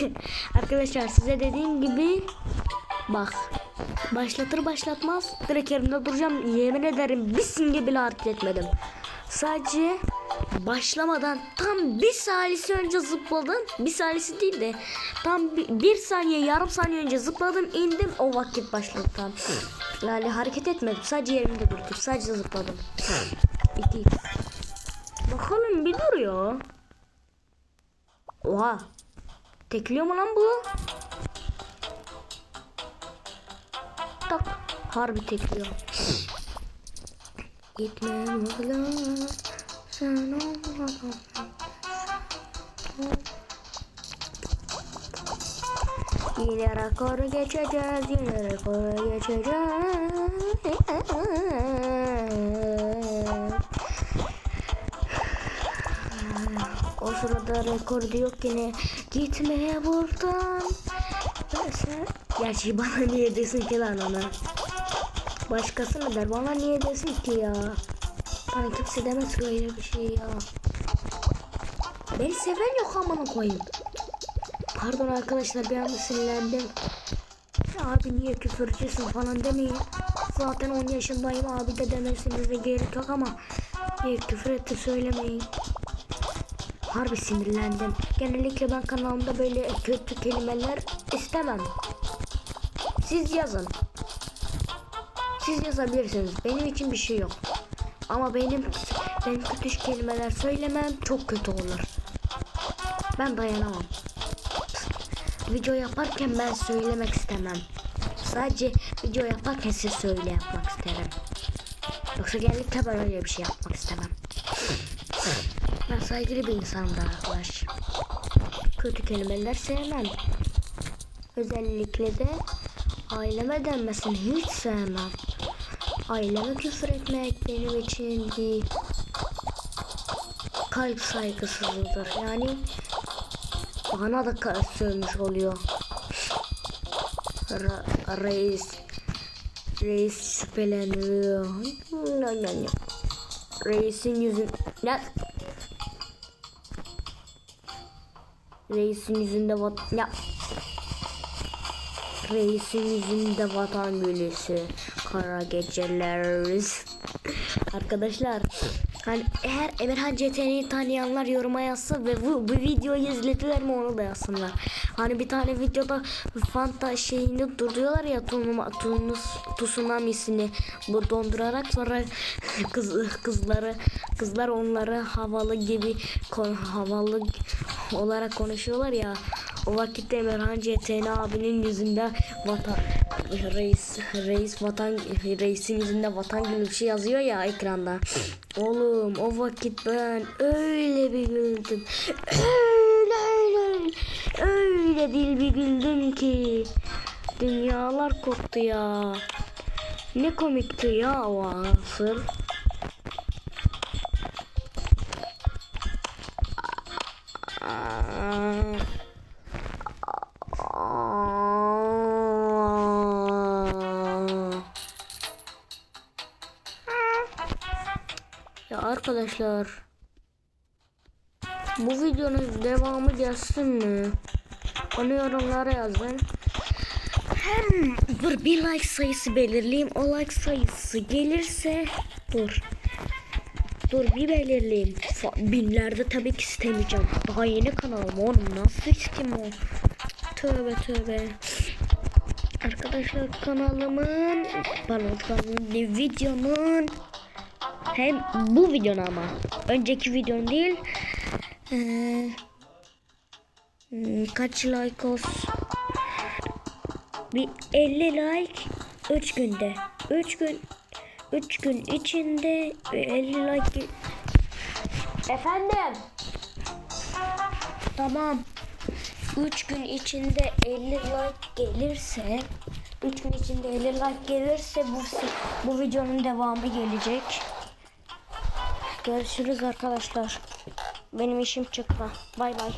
Arkadaşlar size dediğim gibi bak başlatır başlatmaz direkt yerimde duracağım. Yemin ederim bir simge bile hareket etmedim. Sadece başlamadan tam bir salisi önce zıpladım. Bir salisi değil de tam bir, bir saniye yarım saniye önce zıpladım indim o vakit başladı tam. Yani hareket etmedim sadece yerimde durdum sadece zıpladım. İki. Bakalım bir dur ya. Oha. Tekliyor mu lan bu? Tak. Harbi tekliyor. Gitme buradan. Sen olmadan. Yine rekoru geçeceğiz. Yine rekoru geçeceğiz. O sırada rekor diyor yine gitmeye buradan. Neyse. Gerçi bana niye desin ki lan ona? Başkası mı der? Bana niye desin ki ya? Bana kimse demez ki öyle bir şey ya. Beni seven yok amına koyayım. Pardon arkadaşlar bir anda sinirlendim. Abi niye küfürcüsün falan demeyin. Zaten 10 yaşındayım abi de demesinize gerek yok ama niye küfür etti söylemeyin. Harbi sinirlendim. Genellikle ben kanalımda böyle kötü kelimeler istemem. Siz yazın. Siz yazabilirsiniz. Benim için bir şey yok. Ama benim benim kötü kelimeler söylemem çok kötü olur. Ben dayanamam. Video yaparken ben söylemek istemem. Sadece video yaparken siz söyle yapmak isterim. Yoksa genellikle ben öyle bir şey yapmak istemem. Ben saygılı bir insanımdır arkadaş. Kötü kelimeler sevmem. Özellikle de aileme denmesini hiç sevmem. Aileme küfür etmek benim için bir kalp saygısızlığıdır. Yani bana da sövmüş oluyor. Ra- reis reis şüpheleniyor. Reisin yüzün... Ne? Reisin yüzünde vat... Ya. Reisin yüzünde vatan gülüsü. Kara geceler. Arkadaşlar hani eğer Emirhan CT'yi tanıyanlar yoruma yazsa ve bu, bu videoyu izlediler mi onu da yazsınlar. Hani bir tane videoda Fanta şeyini durduruyorlar ya tunuma, tunus, tsunamisini bu dondurarak sonra kız, kızları kızlar onları havalı gibi kon- havalı olarak konuşuyorlar ya o vakitte Emirhan CTN abinin yüzünde vatan reis reis vatan reisin yüzünde vatan gibi bir şey yazıyor ya ekranda. Oğlum o vakit ben öyle bir güldüm. Öyle öyle öyle dil bir güldüm ki dünyalar koptu ya. Ne komikti ya o asır. Arkadaşlar bu videonun devamı gelsin mi? Onu yorumlara yazın. Hem dur bir like sayısı belirleyeyim. O like sayısı gelirse dur. Dur bir belirleyeyim. Binlerde tabii ki istemeyeceğim. Daha yeni kanalım oğlum. Nasıl isteyeyim o? Tövbe tövbe. Arkadaşlar kanalımın pardon kanalımın videonun hem bu videonun ama. Önceki videon değil. Ee, hmm, kaç like olsun bir 50 like 3 günde. 3 gün 3 gün içinde 50 like efendim? Tamam. 3 gün içinde 50 like gelirse 3 gün içinde 50 like gelirse bu bu videonun devamı gelecek. Görüşürüz arkadaşlar. Benim işim çıktı. Bay bay.